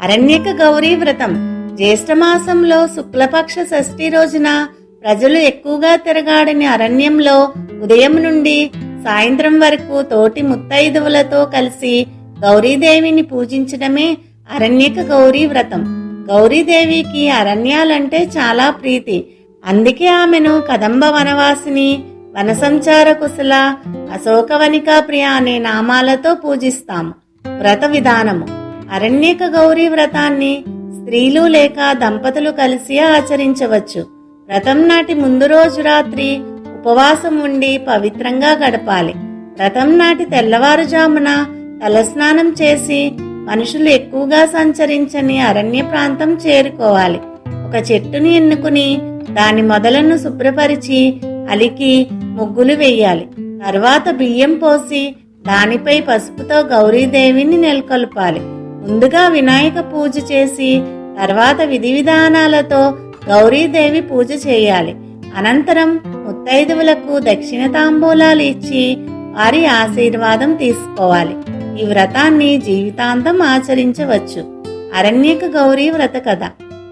అరణ్యక గౌరీ వ్రతం. జ్యేష్ఠమాసంలో శుక్లపక్ష షష్ఠి రోజున ప్రజలు ఎక్కువగా తిరగాడని అరణ్యంలో ఉదయం నుండి సాయంత్రం వరకు తోటి ముత్తైదువులతో కలిసి గౌరీదేవిని పూజించడమే అరణ్యక గౌరీ వ్రతం. గౌరీదేవికి అరణ్యాలంటే చాలా ప్రీతి. అందుకే ఆమెను కదంబ వనవాసిని వనసంచార కుశల అశోకవనికా ప్రియ అనే నామాలతో పూజిస్తాము వ్రత విధానము. అరణ్యక గౌరీ వ్రతాన్ని స్త్రీలు లేక దంపతులు కలిసి ఆచరించవచ్చు. వ్రతం నాటి ముందు రోజు రాత్రి ఉపవాసం ఉండి పవిత్రంగా గడపాలి. వ్రతం నాటి తెల్లవారుజామున తలస్నానం చేసి మనుషులు ఎక్కువగా సంచరించని అరణ్య ప్రాంతం చేరుకోవాలి. ఒక చెట్టుని ఎన్నుకుని దాని మొదలను శుభ్రపరిచి అలికి ముగ్గులు వేయాలి. తర్వాత బియ్యం పోసి దానిపై పసుపుతో గౌరీదేవిని నెలకొల్పాలి. ముందుగా వినాయక పూజ చేసి తర్వాత విధి విధానాలతో గౌరీదేవి పూజ చేయాలి. అనంతరం ముత్తైదువులకు దక్షిణ తాంబూలాలు ఇచ్చి వారి ఆశీర్వాదం తీసుకోవాలి. ఈ వ్రతాన్ని జీవితాంతం ఆచరించవచ్చు. అరణ్యక గౌరీ వ్రత కథ.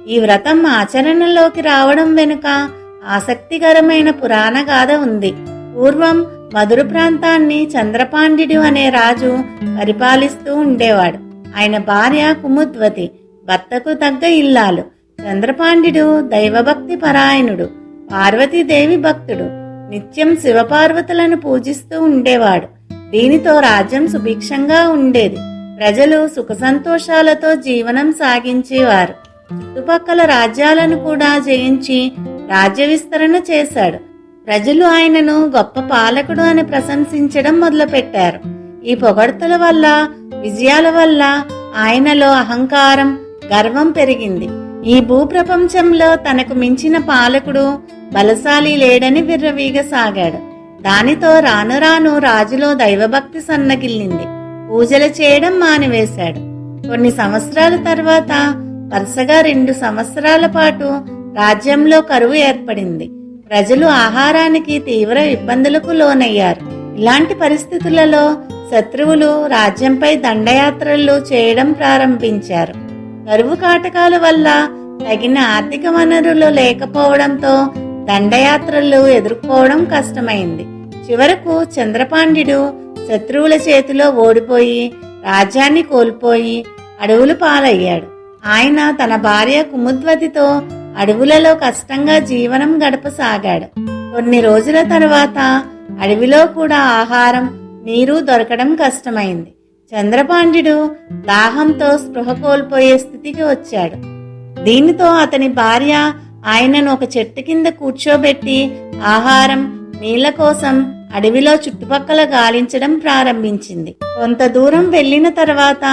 ఈ వ్రతం ఆచరణలోకి రావడం వెనుక ఆసక్తికరమైన పురాణ గాథ ఉంది. పూర్వం మధుర ప్రాంతాన్ని చంద్రపాండ్యుడు అనే రాజు పరిపాలిస్తూ ఉండేవాడు. ఆయన భార్య కుముద్వతి భర్తకు తగ్గ ఇల్లాలు. చంద్రపాండ్యుడు దైవభక్తి పరాయణుడు పార్వతీదేవి భక్తుడు. నిత్యం శివపార్వతులను పూజిస్తూ ఉండేవాడు. దీనితో రాజ్యం సుభిక్షంగా ఉండేది. ప్రజలు సుఖ సంతోషాలతో జీవనం సాగించేవారు. చుట్టుపక్కల రాజ్యాలను కూడా జయించి రాజ్య విస్తరణ చేశాడు. ప్రజలు ఆయనను గొప్ప పాలకుడు అని ప్రశంసించడం మొదలుపెట్టారు. ఈ పొగడ్తల వల్ల విజయాల వల్ల ఆయనలో అహంకారం గర్వం పెరిగింది. ఈ భూప్రపంచంలో తనకు మించిన పాలకుడు బలశాలి లేడని విర్రవీగసాగాడు దానితో రాను రాను రాజులో దైవభక్తి సన్నగిల్లింది. పూజలు చేయడం మానివేశాడు. కొన్ని సంవత్సరాల తర్వాత వరుసగా రెండు సంవత్సరాల పాటు రాజ్యంలో కరువు ఏర్పడింది. ప్రజలు ఆహారానికి తీవ్ర ఇబ్బందులకు లోనయ్యారు. ఇలాంటి పరిస్థితులలో శత్రువులు రాజ్యంపై దండయాత్రలు చేయడం ప్రారంభించారు. కరువు కాటకాల వల్ల తగిన ఆర్థిక వనరులు లేకపోవడంతో దండయాత్రలు ఎదుర్కోవడం కష్టమైంది. చివరకు చంద్రపాండ్యుడు శత్రువుల చేతిలో ఓడిపోయి రాజ్యాన్ని కోల్పోయి అడవులు పాలయ్యాడు. ఆయన తన భార్య కుముద్వతితో అడవులలో కష్టంగా జీవనం గడపసాగాడు. కొన్ని రోజుల తర్వాత అడవిలో కూడా ఆహారం నీరు దొరకడం కష్టమైంది. చంద్రపాండ్యుడు దాహంతో స్పృహ కోల్పోయే స్థితికి వచ్చాడు. దీనితో అతని భార్య ఆయనను ఒక చెట్టు కింద కూర్చోబెట్టి ఆహారం నీళ్ళ కోసం అడవిలో చుట్టుపక్కల గాలించడం ప్రారంభించింది. కొంత దూరం వెళ్ళిన తర్వాత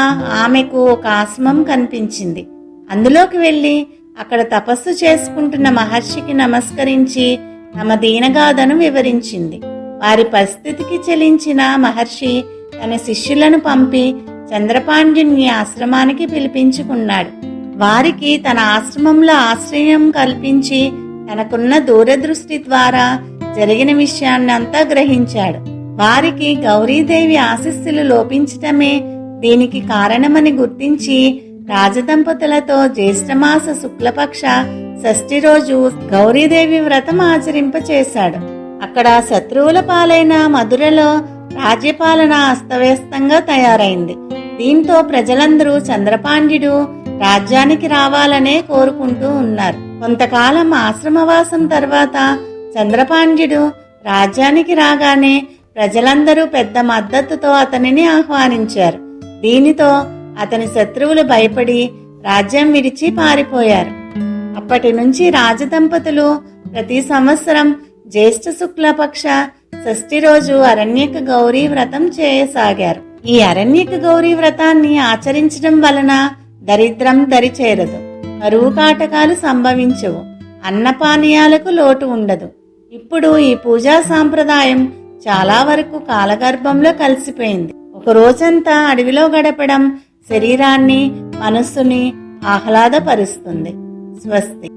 ఆమెకు ఒక ఆశ్రమం కనిపించింది. అందులోకి వెళ్ళి అక్కడ తపస్సు చేసుకుంటున్న మహర్షికి నమస్కరించి తమ దీనగాథను వివరించింది. వారి పరిస్థితికి చెలించిన మహర్షి తన శిష్యులను పంపి చంద్రపాండ్యుని ఆశ్రమానికి పిలిపించుకున్నాడు. వారికి తన ఆశ్రమంలో ఆశ్రయం కల్పించి తనకున్న దూరదృష్టి ద్వారా జరిగిన విషయాన్ని అంతా గ్రహించాడు. వారికి గౌరీదేవి ఆశస్సులు లోపించటమే దీనికి కారణమని గుర్తించి రాజదంపతులతో జ్యేష్ఠమాస శుక్లపక్ష షష్ఠి రోజు గౌరీదేవి వ్రతం ఆచరింపచేశాడు. అక్కడ శత్రువుల పాలైన మధురలో రాజ్యపాలన అస్తవ్యస్తంగా తయారైంది. దీంతో ప్రజలందరూ చంద్రపాండ్యుడు రాజ్యానికి రావాలనే కోరుకుంటూ ఉన్నారు. కొంతకాలం ఆశ్రమవాసం తర్వాత చంద్రపాండ్యుడు రాజ్యానికి రాగానే ప్రజలందరూ పెద్ద మద్దతుతో అతనిని ఆహ్వానించారు. దీనితో అతని శత్రువులు భయపడి రాజ్యం విడిచి పారిపోయారు. అప్పటి నుంచి రాజదంపతులు ప్రతి సంవత్సరం జ్యేష్ఠ శుక్లపక్ష షష్ఠి రోజు అరణ్యక గౌరీ వ్రతం చేయసాగారు. ఈ అరణ్యక గౌరీ వ్రతాన్ని ఆచరించడం వలన దరిద్రం దరిచేరదు. కరువు కాటకాలు సంభవించవు. అన్నపానీయాలకు లోటు ఉండదు. ఇప్పుడు ఈ పూజా సాంప్రదాయం చాలా వరకు కాలగర్భంలో కలిసిపోయింది. ఒక రోజంతా అడవిలో గడపడం శరీరాన్ని మనస్సుని ఆహ్లాదపరుస్తుంది. స్వస్తి.